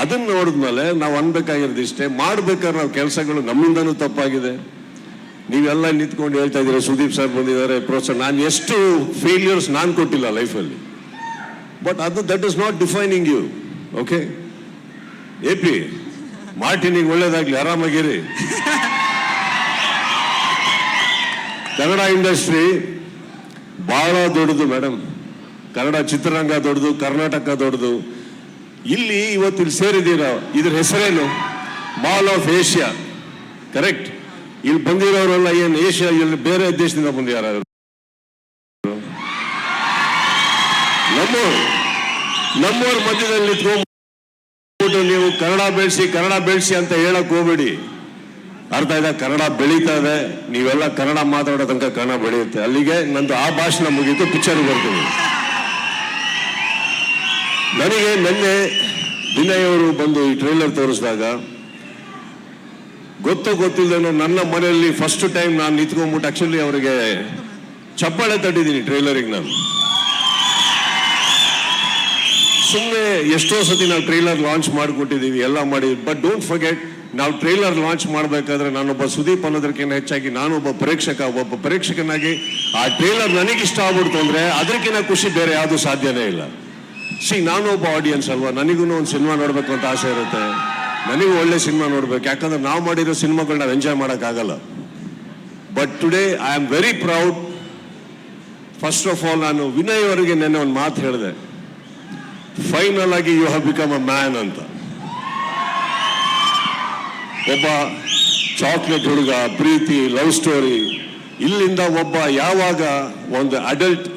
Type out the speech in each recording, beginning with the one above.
ಅದನ್ನ ನೋಡಿದ್ಮೇಲೆ ನಾವು ಅನ್ಬೇಕಾಗಿರೋದು ಇಷ್ಟೇ. ಮಾಡ್ಬೇಕಾದ್ರೆ ನಾವು ಕೆಲಸಗಳು ನಮ್ಮಿಂದನೂ ತಪ್ಪಾಗಿದೆ. ನೀವೆಲ್ಲ ನಿಂತ್ಕೊಂಡು ಹೇಳ್ತಾ ಇದ್ದೀರಾ, ಸುದೀಪ್ ಸರ್ ಬಂದಿದ್ದಾರೆ ಪ್ರೋತ್ಸಾಹ ನಾನು ಎಷ್ಟು ಫೇಲಿಯರ್ಸ್ ನಾನು ಕೊಟ್ಟಿಲ್ಲ ಲೈಫಲ್ಲಿ ಬಟ್ ಅದು that is not defining you okay A P ಮಾರ್ಟಿನಿಗೆ ಒಳ್ಳೇದಾಗ್ಲಿ, ಆರಾಮಾಗಿರಿ. ಕನ್ನಡ ಇಂಡಸ್ಟ್ರಿ ಬಹಳ ದೊಡ್ಡದು ಮೇಡಮ್ ಕನ್ನಡ ಚಿತ್ರರಂಗ ದೊಡ್ಡದು, ಕರ್ನಾಟಕ ದೊಡ್ಡದು. ಇಲ್ಲಿ ಇವತ್ತು ಇಲ್ಲಿ ಸೇರಿದ್ದೀರ ಇದ್ರ ಹೆಸರೇನು? ಮಾಲ್ ಆಫ್ ಏಷ್ಯಾ ಕರೆಕ್ಟ್ ಇಲ್ಲಿ ಬಂದಿರೋರೆಲ್ಲ ಏನು ಏಷ್ಯಾ ಇಲ್ಲಿ ಬೇರೆ ದೇಶದಿಂದ ಬಂದಿದ್ದಾರೆ ನಮ್ಮೂರು ನಮ್ಮೂರ ಮಧ್ಯದಲ್ಲಿ ನೀವು ಕನ್ನಡ ಬೆಳೆಸಿ ಕನ್ನಡ ಬೆಳೆಸಿ ಅಂತ ಹೇಳಕ್ ಹೋಗ್ಬೇಡಿ. ಅರ್ಥ ಆಯ್ತಾ? ಕನ್ನಡ ಬೆಳೀತಾ ಇದೆ. ನೀವೆಲ್ಲ ಕನ್ನಡ ಮಾತಾಡೋ ತನಕ ಕನ್ನಡ ಬೆಳೆಯುತ್ತೆ. ಅಲ್ಲಿಗೆ ನಂದು ಆ ಭಾಷಣ ಮುಗೀತು ಪಿಕ್ಚರ್ ಬರ್ತೀನಿ. ನನಗೆ ನಿನ್ನೆ ದಿನಯವರು ಬಂದು ಈ ಟ್ರೈಲರ್ ತೋರಿಸಿದಾಗ, ಗೊತ್ತು ಗೊತ್ತಿಲ್ಲದೇನೋ ನನ್ನ ಮನೆಯಲ್ಲಿ ಫಸ್ಟ್ ಟೈಮ್ ನಾನು ನಿಂತ್ಕೊಂಡ್ಬಿಟ್ಟು ಆಕ್ಚುಲಿ ಅವರಿಗೆ ಚಪ್ಪಾಳೆ ತಟ್ಟಿದ್ದೀನಿ ಟ್ರೈಲರಿಗೆ ನಾನು. ಸುಮ್ಮನೆ ಎಷ್ಟೋ ಸತಿ ನಾವು ಟ್ರೈಲರ್ ಲಾಂಚ್ ಮಾಡಿಕೊಟ್ಟಿದ್ದೀವಿ ಎಲ್ಲ ಮಾಡಿ ಬಟ್ ಡೋಂಟ್ ಫರ್ಗೆಟ್ ನಾವು ಟ್ರೈಲರ್ ಲಾಂಚ್ ಮಾಡಬೇಕಾದ್ರೆ ನಾನೊಬ್ಬ ಸುದೀಪ್ ಅನ್ನೋದಕ್ಕಿಂತ ಹೆಚ್ಚಾಗಿ ನಾನೊಬ್ಬ ಪ್ರೇಕ್ಷಕ, ಒಬ್ಬ ಪ್ರೇಕ್ಷಕನಾಗಿ ಆ ಟ್ರೈಲರ್ ನನಗಿಷ್ಟ ಆಗ್ಬಿಡ್ತು ಅಂದರೆ ಅದಕ್ಕಿಂತ ಖುಷಿ ಬೇರೆ ಯಾವುದು ಸಾಧ್ಯನೇ ಇಲ್ಲ. ಸಿ ನಾನು ಒಬ್ಬ ಆಡಿಯನ್ಸ್ ಅಲ್ವಾ? ನನಗೂ ಒಂದು ಸಿನಿಮಾ ನೋಡಬೇಕು ಅಂತ ಆಸೆ ಇರುತ್ತೆ. ನನಗೂ ಒಳ್ಳೆ ಸಿನಿಮಾ ನೋಡ್ಬೇಕು. ಯಾಕಂದ್ರೆ ನಾವು ಮಾಡಿರೋ ಸಿನಿಮಾಗಳು ನಾವು ಎಂಜಾಯ್ ಮಾಡೋಕ್ಕಾಗಲ್ಲ. But today I am very proud first of all ನಾನು ವಿನಯ್ ಅವರಿಗೆ ನೆನ್ನೆ ಒಂದು ಮಾತು ಹೇಳಿದೆ. ಫೈನಲ್ ಆಗಿ you have become a man ಅಂತ. ಒಬ್ಬ ಚಾಕ್ಲೇಟ್ ಹುಡುಗ, ಪ್ರೀತಿ ಲವ್ ಸ್ಟೋರಿ ಇಲ್ಲಿಂದ ಒಬ್ಬ ಯಾವಾಗ ಒಂದು ಅಡಲ್ಟ್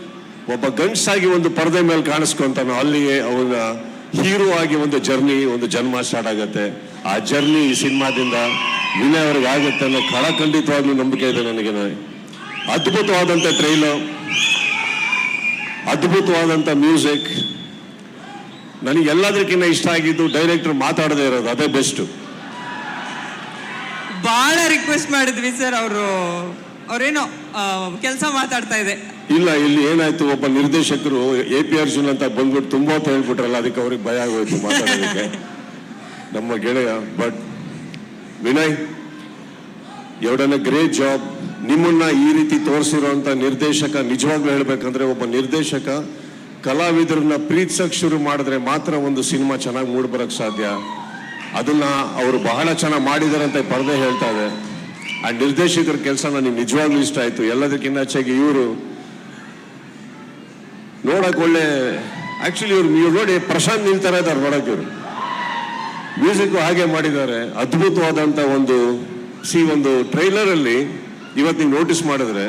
ಒಬ್ಬ ಗಂಡಸಾಗಿ ಒಂದು ಪರದೆ ಮೇಲೆ ಕಾಣಿಸ್ಕೊಂತಾನೋ, ಅಲ್ಲಿಯೇ ಅವನ ಹೀರೋ ಆಗಿ ಒಂದು ಜರ್ನಿ, ಒಂದು ಜನ್ಮ ಸ್ಟಾರ್ಟ್ ಆಗುತ್ತೆ. ಆ ಜರ್ನಿ ಈ ಸಿನಿಮಾದಿಂದ ವಿನಯ್ ಆಗುತ್ತೆ ಅನ್ನೋ ಖಡಖಂಡಿತವಾಗ್ಲೂ ನಂಬಿಕೆ ಇದೆ ನನಗೆ. ಅದ್ಭುತವಾದಂಥ ಟ್ರೈಲರ್ ಅದ್ಭುತವಾದಂಥ ಮ್ಯೂಸಿಕ್ ನನಗೆ ಎಲ್ಲದಕ್ಕಿಂತ ಇಷ್ಟ ಆಗಿದ್ದು ಡೈರೆಕ್ಟರ್ ಮಾತಾಡದೇ ಇರೋದು, ಅದೇ ಬೆಸ್ಟ್ ಬಹಳ ರಿಕ್ವೆಸ್ಟ್ ಮಾಡಿದ್ವಿ ಸರ್ ಅವರು. ಅವರೇನೋ ಕೆಲಸ ಮಾತಾಡ್ತಾ ಇದೆ. ಇಲ್ಲ, ಇಲ್ಲಿ ಏನಾಯ್ತು, ಒಬ್ಬ ನಿರ್ದೇಶಕರು ಎ ಪಿ ಅರ್ಜುನ್ ಅಂತ ಬಂದ್ಬಿಟ್ಟು ತುಂಬಾ ಹೇಳ್ಬಿಟ್ರಲ್ಲ, ಅದಕ್ಕೆ ಅವ್ರಿಗೆ ಭಯ ಆಗೋಯ್ತು ಮಾತಾಡೋದಕ್ಕೆ. ನಮ್ಮ ಗೆಳೆಯ ಬಟ್ ವಿನಯ್, ಎರಡನ ಗ್ರೇಟ್ ಜಾಬ್ ನಿಮ್ಮನ್ನ ಈ ರೀತಿ ತೋರಿಸಿರುವಂತ ನಿರ್ದೇಶಕ ನಿಜವಾಗ್ಲೂ ಹೇಳ್ಬೇಕಂದ್ರೆ, ಒಬ್ಬ ನಿರ್ದೇಶಕ ಕಲಾವಿದರನ್ನ ಪ್ರೀತಿಸಕ್ ಶುರು ಮಾಡಿದ್ರೆ ಮಾತ್ರ ಒಂದು ಸಿನಿಮಾ ಚೆನ್ನಾಗಿ ಮೂಡ್ಬರಕ್ ಸಾಧ್ಯ. ಅದನ್ನ ಅವರು ಬಹಳ ಚೆನ್ನಾಗಿ ಮಾಡಿದಾರೆ ಅಂತ ಪರದೆ ಹೇಳ್ತಾ ಇದೆ. ಆ ನಿರ್ದೇಶಕರ ಕೆಲಸ ನನಗೆ ನಿಜವಾಗ್ಲೂ ಇಷ್ಟ ಆಯ್ತು. ಎಲ್ಲದಕ್ಕಿಂತ ಹೆಚ್ಚಾಗಿ ಇವರು ನೋಡಕ್ ಒಳ್ಳೆ ಆಕ್ಚುಲಿ ಇವ್ರು ನೀವು ನೋಡಿ ಪ್ರಶಾಂತ್ ನಿಲ್ತಾರ ಇದ್ದಾರೆ ನೋಡಕ್ ಇವರು. ಮ್ಯೂಸಿಕ್ ಹಾಗೆ ಮಾಡಿದ್ದಾರೆ, ಅದ್ಭುತವಾದಂತ ಒಂದು ಸಿ ಒಂದು ಟ್ರೈಲರ್ ಅಲ್ಲಿ ಇವತ್ತು ನೀವು ನೋಟಿಸ್ ಮಾಡಿದ್ರೆ,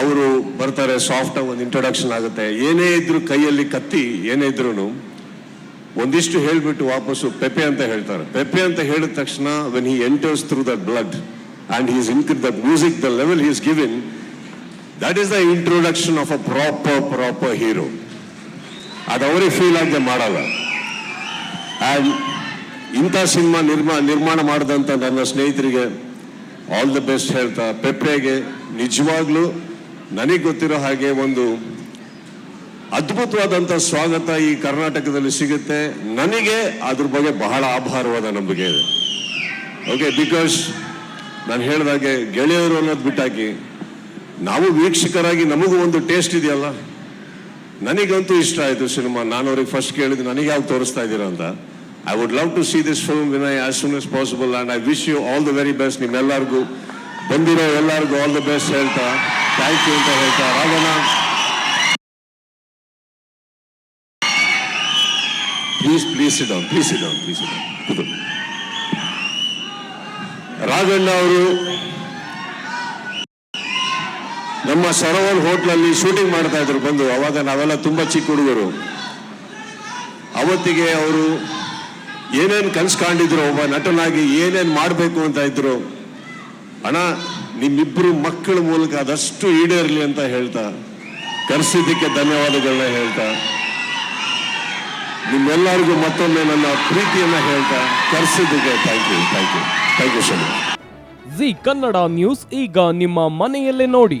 ಅವರು ಬರ್ತಾರೆ ಸಾಫ್ಟ್ ಒಂದು ಇಂಟ್ರೊಡಕ್ಷನ್ ಆಗುತ್ತೆ. ಏನೇ ಇದ್ರು ಕೈಯಲ್ಲಿ ಕತ್ತಿ, ಏನೇ ಇದ್ರು ಒಂದಿಷ್ಟು ಹೇಳ್ಬಿಟ್ಟು ವಾಪಸ್ಸು ಪೆಪೆ ಅಂತ ಹೇಳ್ತಾರೆ. ಪೆಪೆ ಅಂತ ಹೇಳಿದ ತಕ್ಷಣ when he enters through that blood and he's increase the music the level he's giving that is the introduction of a proper proper hero ಅದು ಅವರಿಗೆ ಫೀಲ್ ಆಗದೆ ಮಾಡಲ್ಲ. ಆ್ಯಂಡ್ ಇಂಥ ಸಿನಿಮಾ ನಿರ್ಮಾ, ನಿರ್ಮಾಣ ಮಾಡಿದಂಥ ನನ್ನ ಸ್ನೇಹಿತರಿಗೆ ಆಲ್ ದ ಬೆಸ್ಟ್ ಹೇಳ್ತಾ ಪೆಪ್ಪೆಗೆ ನಿಜವಾಗ್ಲೂ ನನಗೆ ಗೊತ್ತಿರೋ ಹಾಗೆ ಒಂದು ಅದ್ಭುತವಾದಂಥ ಸ್ವಾಗತ ಈ ಕರ್ನಾಟಕದಲ್ಲಿ ಸಿಗುತ್ತೆ. ನನಗೆ ಅದ್ರ ಬಗ್ಗೆ ಬಹಳ ಆಭಾರವಾದ ನಂಬಿಕೆ ಇದೆ. ಓಕೆ ಬಿಕಾಸ್ ನಾನು ಹೇಳಿದಾಗೆ ಗೆಳೆಯರು ಅನ್ನೋದು ಬಿಟ್ಟಾಕಿ ನಾವು ವೀಕ್ಷಕರಾಗಿ ನಮಗೂ ಒಂದು ಟೇಸ್ಟ್ ಇದೆಯಲ್ಲ? ನನಗಂತೂ ಇಷ್ಟ ಆಯಿತು ಸಿನಿಮಾ. ನಾನು ಅವ್ರಿಗೆ ಫಸ್ಟ್ ಕೇಳಿದ್ದು ನನಗೆ ಯಾವಾಗ ತೋರಿಸ್ತಾ ಇದ್ದೀರಾ ಅಂತ. I would love to see this film Vinay as soon as possible and I wish you all the very best ನಿಮ್ಮೆಲ್ಲರಿಗೂ, ಬಂದಿರೋ ಎಲ್ಲರಿಗೂ ಆಲ್ ದ ಬೆಸ್ಟ್ ಹೇಳ್ತಾ ಥ್ಯಾಂಕ್ ಯು ಅಂತ ಹೇಳ್ತಾ Raghanna please please sit down please sit down please sit down Raghanna ಅವರು ನಮ್ಮ ಸರೋವರ್ ಹೋಟ್ಲಲ್ಲಿ shooting ಮಾಡ್ತಾ ಇದ್ರು ಬಂದು, ಅವಾಗ ನಾವೆಲ್ಲ ತುಂಬಾ ಚಿಕ್ಕ ಹುಡುಗರು. ಅವತ್ತಿಗೆ ಅವರು ಏನೇನು ಕನಸು ಒಬ್ಬ ನಟನಾಗಿ ಏನೇನು ಮಾಡಬೇಕು ಅಂತ ಇದ್ರು. ಅಣ್ಣ, ನಿಮ್ಮಿಬ್ರು ಮಕ್ಕಳ ಮೂಲಕ ಅದಷ್ಟು ಈಡೇರಲಿ ಅಂತ ಹೇಳ್ತಾ, ಕರೆಸಿದ್ದಕ್ಕೆ ಧನ್ಯವಾದಗಳನ್ನ ಹೇಳ್ತಾ, ನಿಮ್ಮೆಲ್ಲರಿಗೂ ಮತ್ತೊಮ್ಮೆ ನನ್ನ ಪ್ರೀತಿಯನ್ನ ಹೇಳ್ತಾ, ಕರೆಸಿದ್ದಕ್ಕೆ thank you thank you thank you so much Zee Kannada news, ಈಗ ನಿಮ್ಮ ಮನೆಯಲ್ಲೇ ನೋಡಿ.